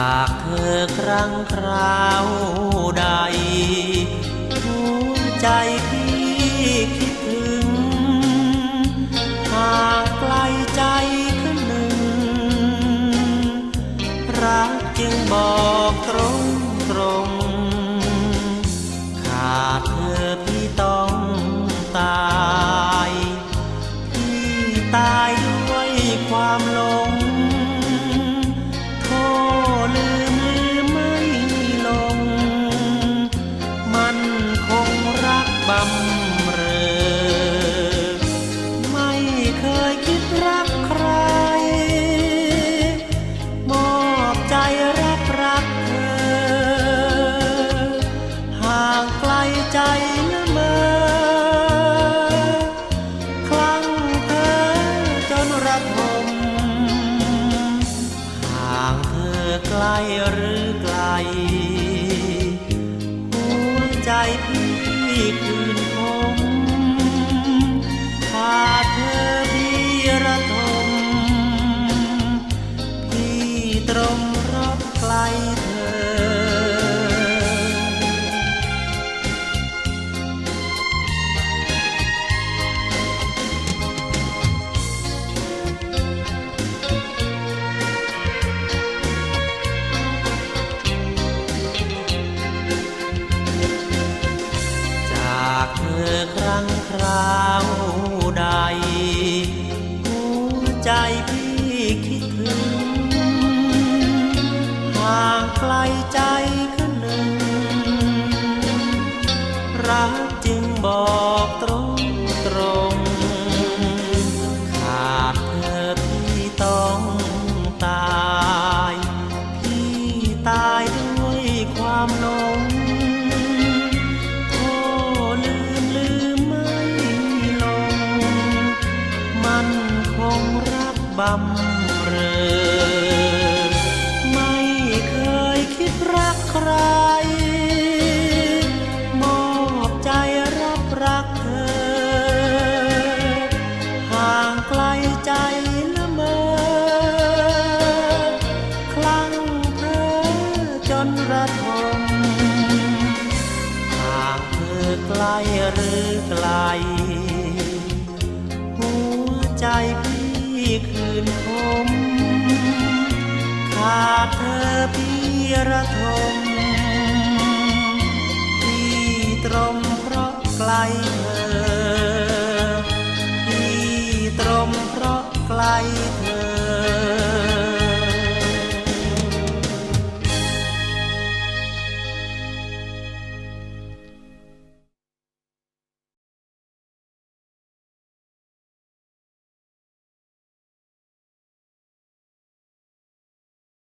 จากเธอครั้งคราวใดหัวใจำเรอไม่เคยคิดรักใคร มอบใจรักรักเธอ ห่างไกลใจละเมอคลั่งเธอจนระทมห่างเธอไกลหรือไกลหัวใจพี่คืน เธอ จากเธอครั้งคราวใดหัวใจพี่คิดถึง บำเรอ ไม่เคยคิดรักใคร มอบใจรับรักเธอ ห่างไกลใจละเมอ คลั่งเธอจนระทมห่างเธอไกลหรือไกล หัวใจ คืนคมขาดเธอพี่ระทมที่ตรมเพราะไกลเธอที่ตรมเพราะไกลเธอ